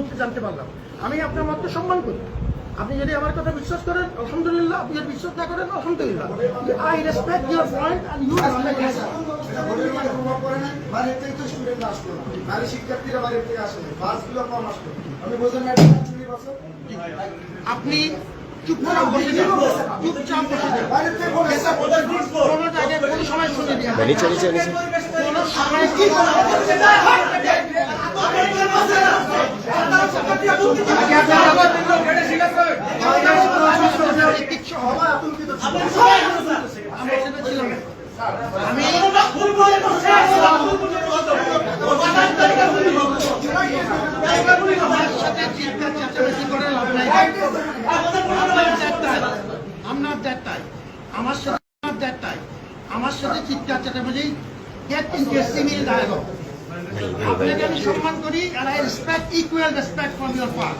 মুহূর্তে জানতে পারলাম আমি আপনার মতকে সম্মান করি আপনি যদি আমার কথা বিশ্বাস করেন আলহামদুলিল্লাহ আপনি যদি বিশ্বাস না করেন আলহামদুলিল্লাহ I respect your point and you মানে আপনি চুপচাপ কোনো জায়গায় কোনো সময় শুনে কোনো সময় আমার দেড়টায় আমার সাথে আমার সাথে চিৎকার চেঁচামেচি get interesting in dialogue. আপনাকে আমি সম্মান করি and I respect equal respect from your part